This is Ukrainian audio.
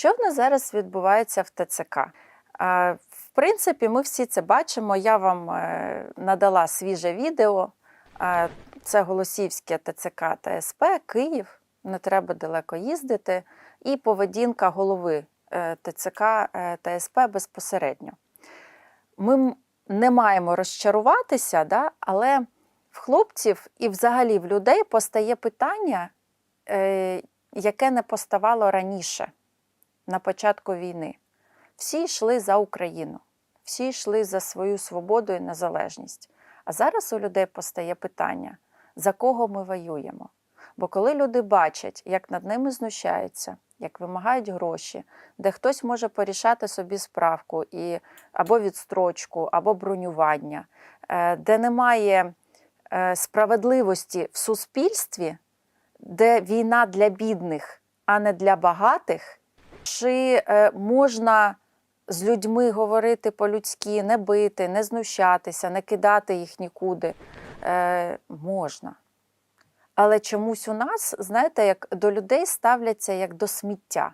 Що в нас зараз відбувається в ТЦК? В принципі, ми всі це бачимо. Я вам е, надала свіже відео. Це Голосівське ТЦК та СП, Київ. Не треба далеко їздити. І поведінка голови е, ТЦК е, та СП безпосередньо. Ми не маємо розчаруватися, да? але в хлопців і взагалі в людей постає питання, яке не поставало раніше, на початку війни. Всі йшли за Україну, всі йшли за свою свободу і незалежність. А зараз у людей постає питання, за кого ми воюємо. Бо коли люди бачать, як над ними знущаються, як вимагають гроші, де хтось може порішати собі справку і або відстрочку, або бронювання, е, де немає е, справедливості в суспільстві, де війна для бідних, а не для багатих, чи е, можна з людьми говорити по-людськи, не бити, не знущатися, не кидати їх нікуди? Е, можна. Але чомусь у нас, знаєте, як до людей ставляться як до сміття.